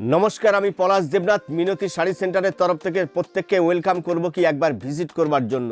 নমস্কার, আমি পলাশ দেবনাথ, মিনতি শাড়ি সেন্টারের তরফ থেকে প্রত্যেককে ওয়েলকাম করব কি একবার ভিজিট করবার জন্য।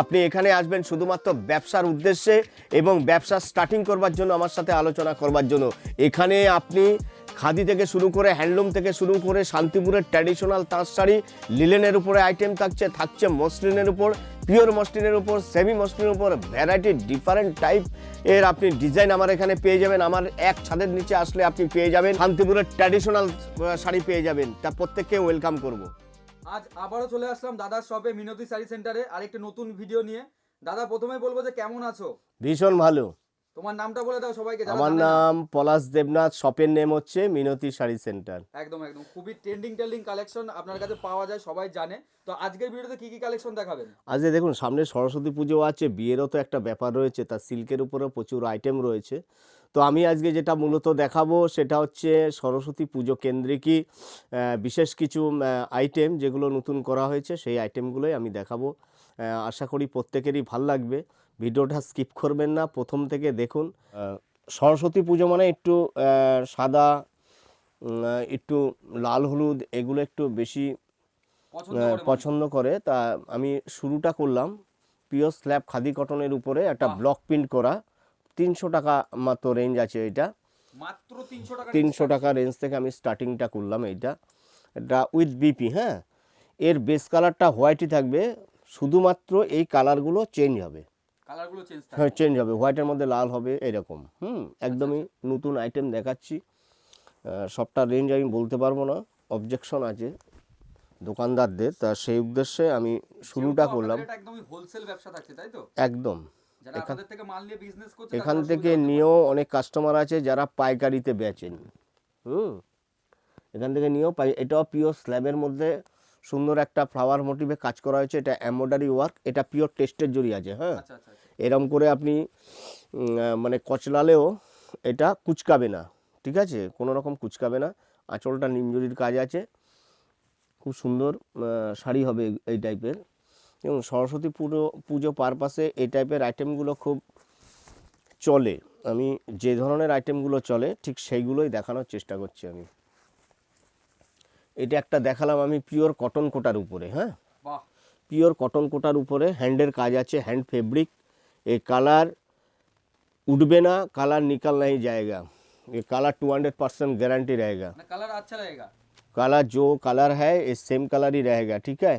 আপনি এখানে আসবেন শুধুমাত্র ব্যবসার উদ্দেশ্যে এবং ব্যবসা স্টার্টিং করবার জন্য, আমার সাথে আলোচনা করবার জন্য। এখানে আপনি খাদি থেকে শুরু করে হ্যান্ডলুম থেকে শুরু করে শান্তিপুরের ট্র্যাডিশনাল তাঁত শাড়ি লিলেনের উপরে আইটেম থাকছে থাকছে মসলিনের উপর। পিওর মসলিনের উপর সেমি মসলিনের উপর ভ্যারাইটি ডিফারেন্ট টাইপের আপনি ডিজাইন আমার এখানে পেয়ে যাবেন। আমার এক ছাদের নিচে আসলে আপনি পেয়ে যাবেন। শান্তিপুরের ট্র্যাডিশনাল শাড়ি পেয়ে যাবেন। তা প্রত্যেককে ওয়েলকাম করব। আজ আবারও চলে আসলাম দাদার শপে মিনতি শাড়ি সেন্টারে আরেকটি নতুন ভিডিও নিয়ে। দাদা প্রথমে বলব যে কেমন আছো? ভীষণ ভালো। তোমার নামটা বলে দাও সবাইকে আমার। নাম পলাশ দেবনাথ শপের নেম হচ্ছে মিনতি শাড়ি সেন্টার। একদম একদম। খুবই ট্রেন্ডিং ট্রেন্ডিং কালেকশন আপনার কাছে পাওয়া যায় সবাই জানে। তো আজকের ভিডিওতে কি কি কালেকশন দেখাবেন? আজকে দেখুন সামনে সরস্বতী পুজো আছে বিয়েরও তো একটা ব্যাপার রয়েছে তার সিল্কের উপরেও প্রচুর আইটেম রয়েছে। তো আমি আজকে যেটা মূলত দেখাবো সেটা হচ্ছে সরস্বতী পুজো কেন্দ্রিকই বিশেষ কিছু আইটেম যেগুলো নতুন করা হয়েছে সেই আইটেমগুলোই আমি দেখাবো। আশা করি প্রত্যেকেরই ভালো লাগবে। ভিডিওটা স্কিপ করবেন না। প্রথম থেকে দেখুন সরস্বতী পুজো মানে একটু সাদা একটু লাল হলুদ এগুলো একটু বেশি পছন্দ করে তা আমি শুরুটা করলাম। পিওর স্ল্যাব খাদি কটনের উপরে একটা ব্লক প্রিন্ট করা। তিনশো টাকা মাত্র রেঞ্জ আছে এটা। মাত্র তিনশো টাকা তিনশো টাকা রেঞ্জ থেকে আমি স্টার্টিংটা করলাম এইটা। এটা উইথ বিপি হ্যাঁ? এর বেস কালারটা হোয়াইটই থাকবে। শুধুমাত্র এই কালারগুলো চেঞ্জ হবে। কালারগুলো চেঞ্জ হ্যাঁ চেঞ্জ হবে। হোয়াইটের মধ্যে লাল হবে এরকম। হুম একদমই নতুন আইটেম দেখাচ্ছি। সবটা রেঞ্জ আমি বলতে পারব না। অবজেকশন আছে দোকানদারদের। তা সেই উদ্দেশ্যে আমি শুরুটা করলাম। একদমই হোলসেল ব্যবসা থাকছে তাই তো? একদম। এখান থেকে নিয়েও অনেক কাস্টমার আছে যারা পাইকারিতে বেচেন। হুম এখান থেকে নিয়েও পাই এটাও পিওর স্ল্যাবের মধ্যে সুন্দর একটা ফ্লাওয়ার মোটিভে কাজ করা হয়েছে। এটা এমব্রয়ডারি ওয়ার্ক এটা পিওর টেস্টের জড়ি আছে হ্যাঁ। আচ্ছা আচ্ছা আচ্ছা। এরম করে আপনি মানে কচলালেও এটা কুচকাবে না ঠিক আছে? কোনো রকম কুচকাবে না। আঁচলটা নিমজুরির কাজ আছে। খুব সুন্দর শাড়ি হবে এই- এই টাইপের। এবং সরস্বতী পুজো পুজো পারপাসে এই টাইপের আইটেমগুলো খুব চলে। আমি যে ধরনের আইটেমগুলো চলে ঠিক সেইগুলোই দেখানোর চেষ্টা করছি আমি। এটা একটা দেখালাম আমি পিওর কটন কোটার উপরে হ্যাঁ? পিওর কটন কোটার উপরে হ্যান্ডের কাজ আছে হ্যান্ড ফেব্রিক। এই কালার উঠবে না কালার निकल नहीं जाएगा ये colour two hundred percent guarantee रहेगा মানে কালার আচ্ছা লাগেগা কালার जो कलर है ये सेम कलर ही रहेगा ठीक है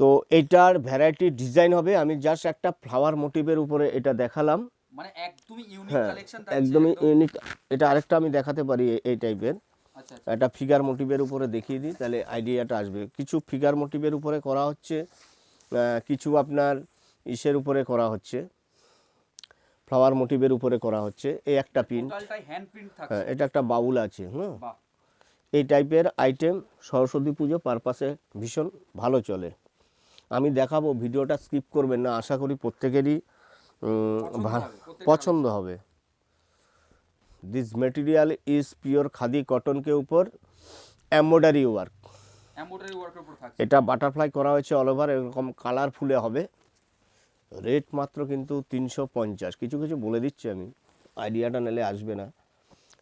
তো এটার ভ্যারাইটি ডিজাইন হবে আমি জাস্ট একটা ফ্লাওয়ার মোটিভের উপরে এটা দেখালাম মানে একদমই ইউনিক হ্যাঁ কালেকশন একদমই ইউনিক এটা আরেকটা আমি দেখাতে পারি এ- এই টাইপের আচ্ছা আচ্ছা একটা ফিগার মোটিভের উপরে দেখিয়ে দিই তাহলে আইডিয়াটা আসবে কিছু ফিগার মোটিভের উপরে করা হচ্ছে আহ, কিছু আপনার ইসের উপরে করা হচ্ছে ফ্লাওয়ার মোটিভের উপরে করা হচ্ছে এই একটা প্রিন্ট হ্যাঁ এটা একটা বাউল আছে হ্যাঁ এই টাইপের আইটেম সরস্বতী পুজো পারপাসে ভীষণ ভালো চলে। আমি দেখাবো ভিডিওটা স্কিপ করবেন না আশা করি প্রত্যেকেরই পছন্দ হবে this material is pure khadi কটনকে উপর এম্বয়ডারি ওয়ার্ক এটা বাটারফ্লাই করা হয়েছে অল ওভার এরকম কালারফুলে হবে। রেট মাত্র কিন্তু তিনশো পঞ্চাশ। কিছু কিছু বলে দিচ্ছি আমি। আইডিয়াটা নিলে আসবে না।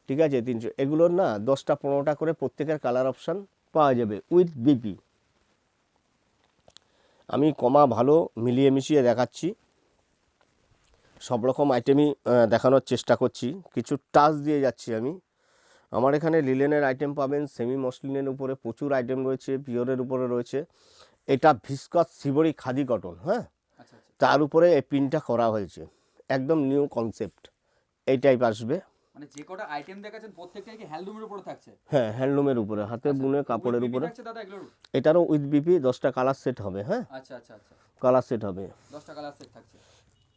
ঠিক আছে, তিনশো, এগুলোর না দশটা পনেরোটা করে প্রত্যেকের কালার অপশান পাওয়া যাবে উইথ বিপি আমি কমা ভালো মিলিয়ে মিশিয়ে দেখাচ্ছি। সব রকম আইটেমই দেখানোর চেষ্টা করছি। কিছু টাচ দিয়ে যাচ্ছি আমি। আমার এখানে লিলেনের আইটেম পাবেন সেমি মসলিনের উপরে প্রচুর আইটেম রয়েছে পিওরের উপরে রয়েছে। এটা ভিসকস সিবরি খাদি কটন হ্যাঁ? তার উপরে এই প্রিন্টটা করা হয়েছে। একদম নিউ কনসেপ্ট এই টাইপ আসবে। মানে যে কটা আইটেম দেখাচ্ছেন প্রত্যেকটাই কি হ্যান্ডলুমের উপর থাকছে? হ্যাঁ হ্যান্ডলুমের উপরে। হাতে বুনে কাপড়ের উপরে। দাদা এগুলোর? এটারও উইথ বিপি দশটা কালার সেট হবে হ্যাঁ? আচ্ছা আচ্ছা আচ্ছা। কালার সেট হবে। দশটা কালার সেট থাকছে।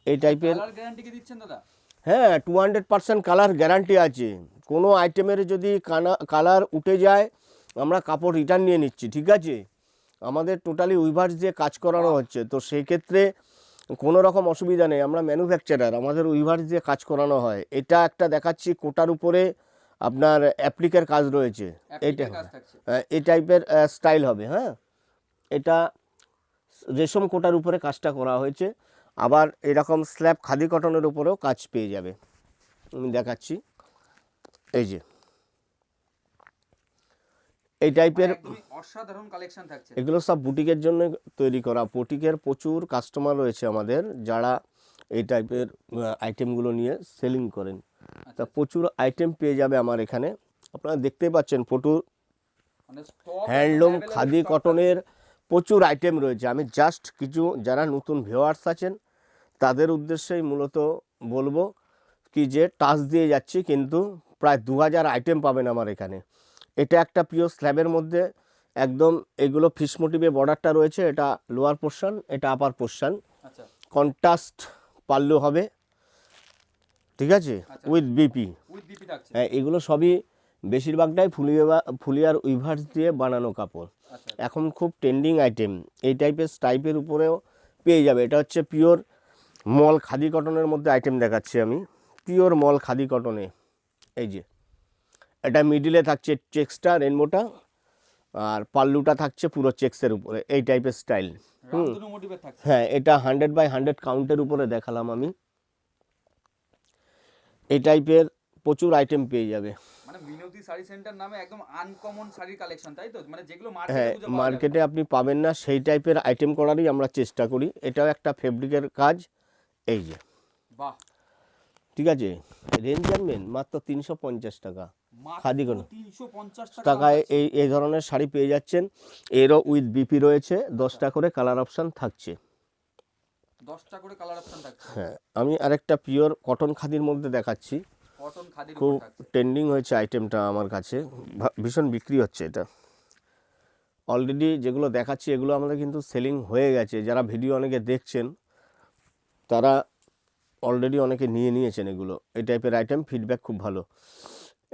এই টাইপের কালার গ্যারান্টি কি দিচ্ছেন দাদা? হ্যাঁ two hundred percent colour guarantee আছে। কোনো আইটেমের যদি কানা কালার উঠে যায় আমরা কাপড় রিটার্ন নিয়ে নিচ্ছি ঠিক আছে? আমাদের টোটালি উইভার্স দিয়ে কাজ করানো হচ্ছে। তো সেই ক্ষেত্রে কোনো রকম অসুবিধা নেই আমরা ম্যানুফ্যাকচারার আমাদের উইভার্স দিয়ে কাজ করানো হয়। এটা একটা দেখাচ্ছি কোটার উপরে আপনার অ্যাপ্লিকের কাজ রয়েছে। এইটা Applique হ্যাঁ, এই টাইপের স্টাইল হবে হ্যাঁ। এটা রেশম কোটার উপরে কাজটা করা হয়েছে। আবার এরকম স্ল্যাব খাদি কটনের উপরেও কাজ পেয়ে যাবে। আমি দেখাচ্ছি। এই যে। এই টাইপের একদমই অসাধারণ কালেকশন থাকছে। এগুলো সব বুটিকের জন্য তৈরি করা। বুটিকের প্রচুর কাস্টমার রয়েছে আমাদের যারা এই টাইপের আইটেমগুলো নিয়ে সেলিং করেন। তা প্রচুর আইটেম পেয়ে যাবে আমার এখানে। আপনারা দেখতেই পাচ্ছেন প্রচুর মানে হ্যান্ডলুম খাদি কটনের প্রচুর আইটেম রয়েছে। আমি জাস্ট কিছু যারা নতুন ভিওয়ার্স আছেন তাদের উদ্দেশ্যেই মূলত বলব কি যে টাচ দিয়ে যাচ্ছি কিন্তু প্রায় দু হাজার আইটেম পাবেন আমার এখানে। এটা একটা পিওর স্ল্যাবের মধ্যে একদম এগুলো ফিস মোটিভে বর্ডারটা রয়েছে এটা লোয়ার পোর্শন এটা আপার পোর্শন আচ্ছা। কন্ট্রাস্ট পাল্লু হবে ঠিক আছে? আচ্ছা। উইথ বিপি উইথ বিপি হ্যাঁ এগুলো সবই বেশিরভাগটাই ফুলিয়া ফুলিয়ার উইভার্স দিয়ে বানানো কাপড়। আচ্ছা। এখন খুব ট্রেন্ডিং আইটেম এই টাইপের স্টাইপের উপরেও পেয়ে যাবে। এটা হচ্ছে পিওর মল খাদি কটনের মধ্যে আইটেম দেখাচ্ছি আমি। পিওর মল খাদি কটনে এই যে। এটা মিডিলে থাকছে চেক্সটা রেনবোটা আর পাল্লুটা থাকছে পুরো চেক্সের উপরে এই টাইপের স্টাইল হ্যাঁ এটা হান্ড্রেড বাই হান্ড্রেড কাউন্টের উপরে দেখালাম আমি। এই টাইপের প্রচুর আইটেম পেয়ে যাবে। মানে মিনতি শাড়ি সেন্টার নামে একদম আনকমন শাড়ির কালেকশন তাই তো? মানে যেগুলো হ্যাঁ মার্কেটে মার্কেটে আপনি পাবেন না সেই টাইপের আইটেম করারই আমরা চেষ্টা করি। এটাও একটা ফেব্রিকের কাজ। এই যে। বাহ। ঠিক আছে? রেঞ্জ জানবেন মাত্র তিনশো পঞ্চাশ টাকা। মাত্র খাদি কোনো। টাকায় এই এই ধরনের শাড়ি পেয়ে যাচ্ছেন। এরও উইথ বিপি রয়েছে। দশটা করে কালার অপশান থাকছে। 10টা করে কালার অপশন থাকছে। হ্যাঁ আমি আরেকটা পিওর কটন খাদির মধ্যে দেখাচ্ছি। কটন খাদির খুব ট্রেন্ডিং হয়েছে আইটেমটা আমার কাছে। ভীষণ বিক্রি হচ্ছে এটা। অলরেডি যেগুলো দেখাচ্ছি এগুলো আমাদের কিন্তু সেলিং হয়ে গেছে। যারা ভিডিও অনেকে দেখছেন তারা অলরেডি অনেকে নিয়ে নিয়েছেন এগুলো। এই টাইপের আইটেম ফিডব্যাক খুব ভালো।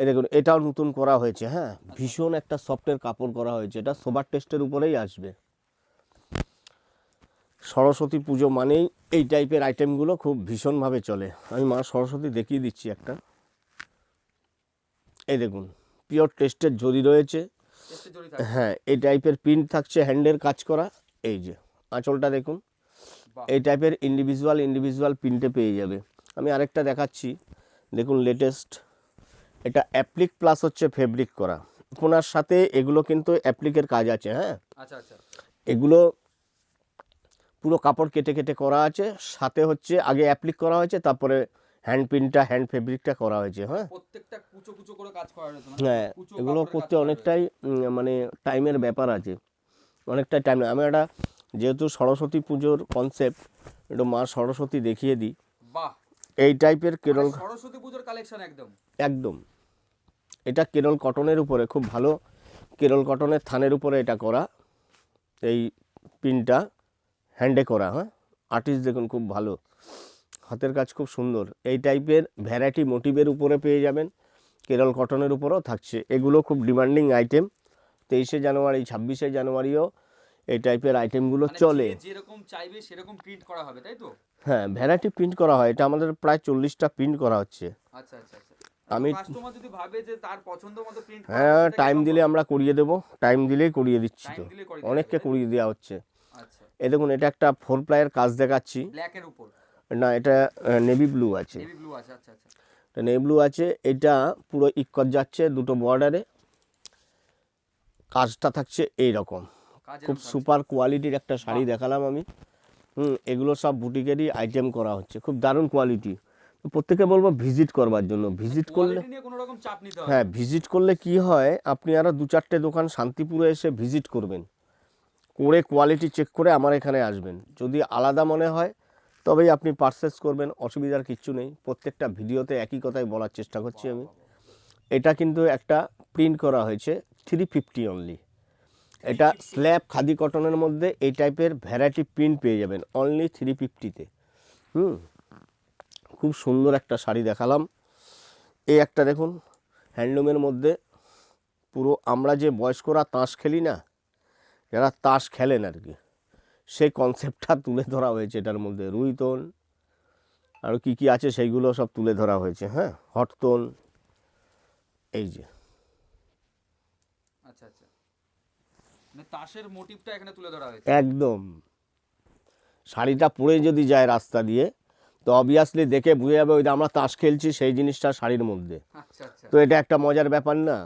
এই দেখুন এটাও নতুন করা হয়েছে হ্যাঁ? ভীষণ একটা সফটের কাপড় করা হয়েছে এটা সোবার টেস্টের উপরেই আসবে। সরস্বতী পুজো মানেই এই টাইপের আইটেমগুলো খুব ভীষণভাবে চলে। আমি মা সরস্বতী দেখিয়ে দিচ্ছি একটা। এই দেখুন পিওর টেস্টের রয়েছে জড়ি থাকছে হ্যাঁ এই টাইপের প্রিন্ট থাকছে হ্যান্ডের কাজ করা এই যে আঁচলটা দেখুন। এই টাইপের ইন্ডিভিজুয়াল ইন্ডিভিজুয়াল প্রিন্টে পেয়ে যাবে। আমি আরেকটা দেখাচ্ছি দেখুন লেটেস্ট এটা অ্যাপ্লিক প্লাস হচ্ছে ফেব্রিক করা। ওনার সাথে এগুলো কিন্তু অ্যাপ্লিকের কাজ আছে হ্যাঁ? আচ্ছা আচ্ছা। এগুলো পুরো কাপড় কেটে কেটে করা আছে সাথে হচ্ছে আগে অ্যাপ্লিক করা হয়েছে তারপরে হ্যান্ড প্রিন্টটা হ্যান্ড ফেব্রিকটা করা হয়েছে হ্যাঁ? প্রত্যেকটা কুচো কুচো করে কাজ করা রয়েছে হ্যাঁ এগুলো করতে অনেকটাই মানে টাইমের ব্যাপার আছে। অনেকটাই টাইম আমি একটা যেহেতু সরস্বতী পুজোর কনসেপ্ট একটু মা সরস্বতী দেখিয়ে দিই। বাহ! এই টাইপের কেরল মানে সরস্বতী পুজোর কালেকশন একদম। একদম। এটা কেরল কটনের উপরে খুব ভালো কেরল কটনের থানের উপরে এটা করা। এই পিনটা হ্যান্ডে করা হ্যাঁ? আর্টিস্ট দেখুন খুব ভালো। হাতের কাজ খুব সুন্দর। এই টাইপের ভ্যারাইটি মোটিভের উপরে পেয়ে যাবেন। কেরল কটনের উপরেও থাকছে। এগুলো খুব ডিমান্ডিং আইটেম তেইশে জানুয়ারি ছাব্বিশে জানুয়ারিও এই টাইপের আইটেমগুলো মানে চলে। যেরকম চাইবে সেরকম প্রিন্ট করা হবে তাই তো? হ্যাঁ ভ্যারাইটি প্রিন্ট করা হয়। এটা আমাদের প্রায় চল্লিশটা প্রিন্ট করা হচ্ছে। আচ্ছা আচ্ছা আচ্ছা। আমি- কাস্টমার যদি ভাবে যে তার পছন্দ মতো প্রিন্ট হ্যাঁ টাইম দিলে আমরা করিয়ে দেবো টাইম দিলেই করিয়ে দিচ্ছি তো। অনেককে করিয়ে দেওয়া হচ্ছে। আচ্ছা। এই দেখুন এটা একটা ফোর প্লাইয়ের কাজ দেখাচ্ছি। ব্ল্যাক এর উপর? না এটা নেভি ব্লু আছে। নেভি ব্লু আছে আচ্ছা আচ্ছা। এটা নেভি ব্লু আছে এটা পুরো ইকত যাচ্ছে দুটো বর্ডারে কাজটা থাকছে এই রকম খুব সুপার কোয়ালিটির একটা শাড়ি দেখালাম আমি। হুম এগুলো সব বুটিকেরই আইটেম করা হচ্ছে। খুব দারুণ কোয়ালিটি প্রত্যেকে বলব ভিজিট করবার জন্য। ভিজিট করলে নিতে হবে। হ্যাঁ ভিজিট করলে কি হয় আপনি আরও দু চারটে দোকান শান্তিপুরে এসে ভিজিট করবেন। করে কোয়ালিটি চেক করে আমার এখানে আসবেন। যদি আলাদা মনে হয় তবেই আপনি পারচেস করবেন অসুবিধার কিচ্ছু নেই। প্রত্যেকটা ভিডিওতে একই কথাই বলার চেষ্টা করছি আমি। এটা কিন্তু একটা প্রিন্ট করা হয়েছে থ্রি ফিফটি অনলি এটা স্ল্যাব খাদি কটনের মধ্যে এই টাইপের ভ্যারাইটি প্রিন্ট পেয়ে যাবেন অনলি থ্রি ফিফটিতে হুম। খুব সুন্দর একটা শাড়ি দেখালাম। এই একটা দেখুন হ্যান্ডলুমের মধ্যে পুরো আমরা যে বয়স্করা তাস খেলি না যারা তাস খেলেন আর কি সেই কনসেপ্টটা তুলে ধরা হয়েছে এটার মধ্যে। রুইতন আর কী কী আছে সেইগুলো সব তুলে ধরা হয়েছে হ্যাঁ? হটতন এই যে। আচ্ছা আচ্ছা। মানে তাসের মোটিভটা এখানে তুলে ধরা হয়েছে। একদম। শাড়িটা পরে যদি যায় রাস্তা দিয়ে তো অবভিয়াসলি দেখে বুঝে যাবে ওই যে আমরা তাস খেলছি সেই জিনিসটা শাড়ির মধ্যে। আচ্ছা আচ্ছা। তো এটা একটা মজার ব্যাপার না।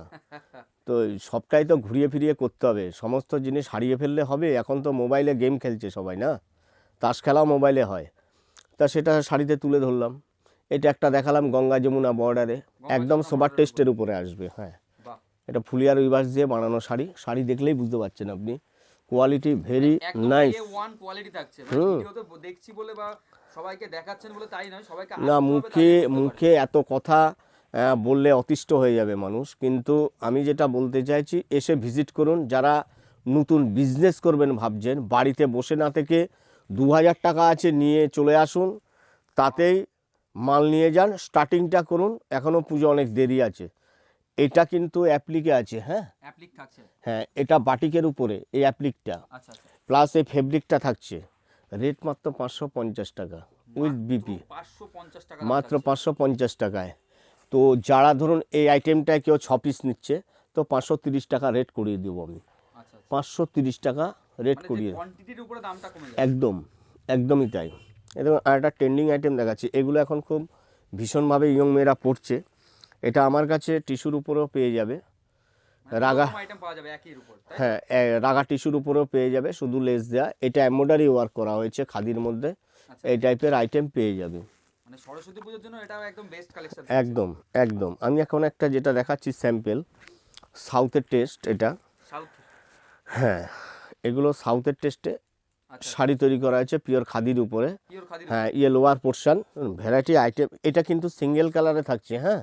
তো সবটাই তো ঘুরিয়ে ফিরিয়ে করতে হবে। সমস্ত জিনিস হারিয়ে ফেললে হবে। এখন তো মোবাইলে গেম খেলছে সবাই না? তাস খেলাও মোবাইলে হয়। তা সেটা শাড়িতে তুলে ধরলাম। এটা একটা দেখালাম গঙ্গা যমুনা বর্ডারে একদম সোবার টেস্টের উপরে। আসবে হ্যাঁ। এটা ফুলিয়ার রিভার্স দিয়ে বানানো শাড়ি। শাড়ি দেখলেই বুঝতে পারছেন আপনি। কোয়ালিটি ভেরি নাইস কোয়ালিটি থাকছে। হুম। দেখছি বলে বা সবাইকে দেখাচ্ছেন বলে তাই নয় সবাইকে না মুখে মুখে এত কথা বললে অতিষ্ঠ হয়ে যাবে মানুষ। কিন্তু আমি যেটা বলতে চাইছি এসে ভিজিট করুন। যারা নতুন বিজনেস করবেন ভাবছেন বাড়িতে বসে না থেকে দু হাজার টাকা আছে নিয়ে চলে আসুন তাতেই মাল নিয়ে যান স্টার্টিংটা করুন। এখনও পুজো অনেক দেরি আছে। এটা কিন্তু অ্যাপ্লিকে আছে হ্যাঁ? হ্যাঁ এটা বাটিকের উপরে এই অ্যাপ্লিকটা আচ্ছা আচ্ছা। প্লাস এই ফেব্রিকটা থাকছে। রেট মাত্র পাঁচশো পঞ্চাশ টাকা উইথ বিপি মাত্র পাঁচশো পঞ্চাশ টাকায়। তো যারা ধরুন এই আইটেমটায় কেউ ছ পিস নিচ্ছে তো পাঁচশো তিরিশ টাকা রেট করিয়ে দেবো আমি। আচ্ছা আচ্ছা। পাঁচশো তিরিশ টাকা রেট মানে করিয়ে। একদম একদমই তাই। এরকম আর একটা ট্রেন্ডিং আইটেম দেখাচ্ছি। এগুলো এখন খুব ভীষণভাবে ইয়ং মেয়েরা পড়ছে। এটা আমার কাছে টিস্যুর উপরেও পেয়ে যাবে। রাগা- উপর তাই হ্যাঁ রাগা টিস্যুর উপরেও পেয়ে যাবে শুধু লেস দেওয়া এটা এমব্রয়ডারি ওয়ার্ক করা হয়েছে খাদির মধ্যে। আচ্ছা। এই টাইপের আইটেম পেয়ে যাবে। মানে সরস্বতী পুজোর জন্য এটাও একদম বেস্ট কালেকশন একদম একদম। আমি এখন একটা যেটা দেখাচ্ছি স্যাম্পেল সাউথের টেস্ট এটা। হ্যাঁ এগুলো সাউথের টেস্টে শাড়ি তৈরি করা হয়েছে পিওর খাদির উপরে। হ্যাঁ ইয়ে লোয়ার পোর্শন ভ্যারাইটি আইটেম। এটা কিন্তু সিঙ্গেল কালারে থাকছে হ্যাঁ?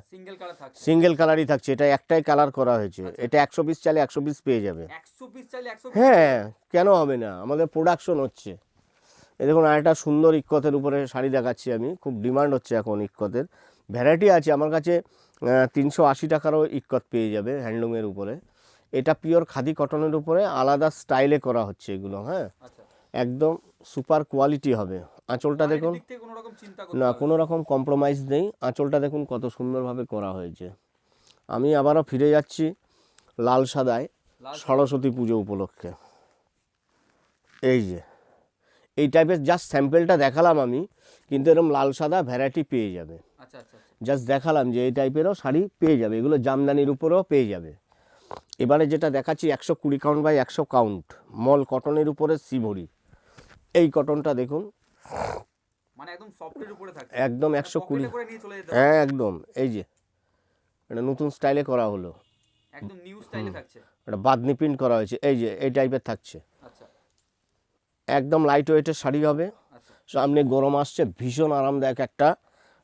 সিঙ্গেল কালারই থাকছে এটা একটাই কালার করা হয়েছে। এটা একশো পিস চাইলে একশো পিস পেয়ে যাবে। হ্যাঁ কেন হবে না? আমাদের প্রোডাকশন হচ্ছে। এই দেখুন আরেকটা সুন্দর ইক্কতের উপরে শাড়ি দেখাচ্ছি আমি। খুব ডিমান্ড হচ্ছে এখন ইক্কতের। ভ্যারাইটি আছে আমার কাছে তিনশো আশি টাকারও ইক্কত পেয়ে যাবে হ্যান্ডলুমের উপরে। এটা পিওর খাদি কটনের উপরে আলাদা স্টাইলে করা হচ্ছে এগুলো হ্যাঁ? আচ্ছা। একদম সুপার কোয়ালিটি হবে। আঁচলটা দেখুন। না কোনো রকম কম্প্রোমাইজ নেই। আঁচলটা দেখুন কত সুন্দরভাবে করা হয়েছে। আমি আবারও ফিরে যাচ্ছি লাল সাদায় সরস্বতী পুজো উপলক্ষে। এই যে এই টাইপের জাস্ট স্যাম্পেলটা দেখালাম আমি কিন্তু এরকম লাল সাদা ভ্যারাইটি পেয়ে যাবে। আচ্ছা আচ্ছা আচ্ছা। জাস্ট দেখালাম যে এই টাইপেরও শাড়ি পেয়ে যাবে এগুলো জামদানির উপরেও পেয়ে যাবে। এবারে যেটা দেখাচ্ছি একশো কুড়ি কাউন্ট বাই একশো কাউন্ট মল কটনের উপরে সিভরি এই কটনটা দেখুন। মানে একদম সফটের উপরে থাকছে। একদম একশো কুড়ি। হ্যাঁ একদম। এই যে এটা নতুন স্টাইলে করা হলো। একদম নিউ স্টাইলে থাকছে। এটা বাদনি প্রিন্ট করা হয়েছে। এই যে এই টাইপের থাকছে। আচ্ছা। একদম লাইট ওয়েটের শাড়ি হবে। আচ্ছা। সামনে গরম আসছে ভীষণ আরামদায়ক একটা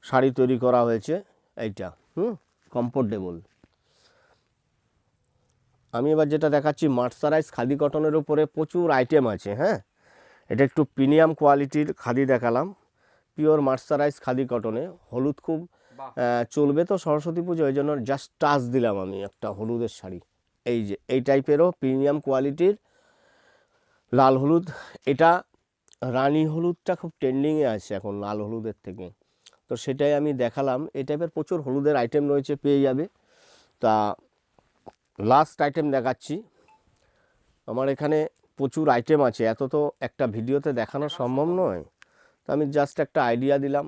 শাড়ি তৈরি করা হয়েছে। এইটা হুম কমফোর্টেবল আমি এবার যেটা দেখাচ্ছি মার্সারাইজ খাদি কটনের উপরে প্রচুর আইটেম আছে হ্যাঁ? এটা একটু প্রিমিয়াম কোয়ালিটির খাদি দেখালাম। পিওর মার্সারাইজ খাদি কটনে। হলুদ খুব চলবে তো সরস্বতী পুজো ওই জন্য জাস্ট টাচ দিলাম আমি একটা হলুদের শাড়ি। এই যে এই টাইপেরও প্রিমিয়াম কোয়ালিটির লাল হলুদ। এটা রানী হলুদটা খুব ট্রেন্ডিংয়ে আছে এখন লাল হলুদের থেকে। তো সেটাই আমি দেখালাম। এই টাইপের প্রচুর হলুদের আইটেম রয়েছে পেয়ে যাবে। তা লাস্ট আইটেম দেখাচ্ছি। আমার এখানে প্রচুর আইটেম আছে। এত তো একটা ভিডিওতে দেখানো সম্ভব নয়। তো আমি জাস্ট একটা আইডিয়া দিলাম।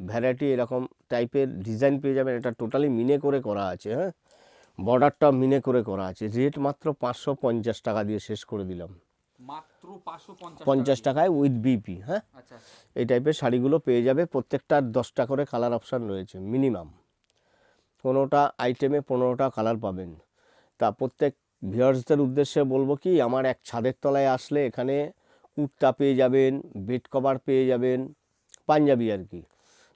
ভ্যারাইটি এরকম টাইপের ডিজাইন পেয়ে যাবেন। এটা টোটালি মিনে করে করা আছে হ্যাঁ? বর্ডারটা মিনে করে করা আছে। রেট মাত্র পাঁচশো পঞ্চাশ টাকা দিয়ে শেষ করে দিলাম। মাত্র পঞ্চাশ টাকায় উইথ বিপি হ্যাঁ? আচ্ছা আচ্ছা। এই টাইপের শাড়িগুলো পেয়ে যাবে। প্রত্যেকটার দশটা করে কালার অপশান রয়েছে মিনিমাম পনেরোটা আইটেমে পনেরোটা কালার পাবেন। তা প্রত্যেক ভিউয়ার্সদের উদ্দেশ্যে বলব কি, আমার এক ছাদের তলায় আসলে এখানে কুর্তা পেয়ে যাবেন, বেড কভার পেয়ে যাবেন, পাঞ্জাবি আর কি।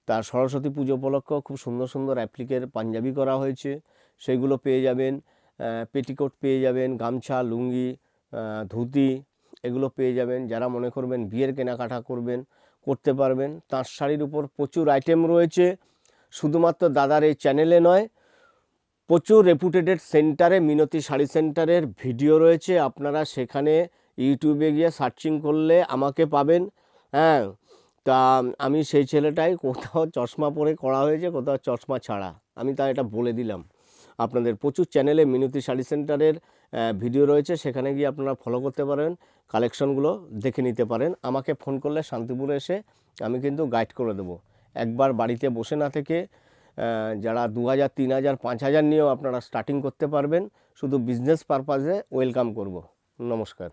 তার সরস্বতী পুজো উপলক্ষেও খুব সুন্দর সুন্দর অ্যাপ্লিকের পাঞ্জাবি করা হয়েছে, সেগুলো পেয়ে যাবেন পেটিকোট পেয়ে যাবেন, গামছা, লুঙ্গি ধুতি, এগুলো পেয়ে যাবেন। যারা মনে করবেন বিয়ের কেনাকাটা করবেন, করতে পারবেন। তাঁর শাড়ির উপর প্রচুর আইটেম রয়েছে। শুধুমাত্র দাদার এই চ্যানেলে নয় প্রচুর রেপুটেডেড সেন্টারে মিনতি শাড়ি সেন্টারের ভিডিও রয়েছে। আপনারা সেখানে ইউটিউবে গিয়ে সার্চিং করলে আমাকে পাবেন। হ্যাঁ তা আমি সেই ছেলেটাই কোথাও চশমা পরে করা হয়েছে, কোথাও চশমা ছাড়া। আমি তা এটা বলে দিলাম। আপনাদের প্রচুর চ্যানেলে মিনতি শাড়ি সেন্টারের ভিডিও রয়েছে। সেখানে গিয়ে আপনারা ফলো করতে পারেন কালেকশনগুলো দেখে নিতে পারেন। আমাকে ফোন করলে শান্তিপুরে এসে আমি কিন্তু গাইড করে দেবো। একবার বাড়িতে বসে না থেকে যারা দু হাজার, তিন হাজার, পাঁচ হাজার নিয়েও আপনারা স্টার্টিং করতে পারবেন। শুধু বিজনেস পারপাজে ওয়েলকাম করব। নমস্কার।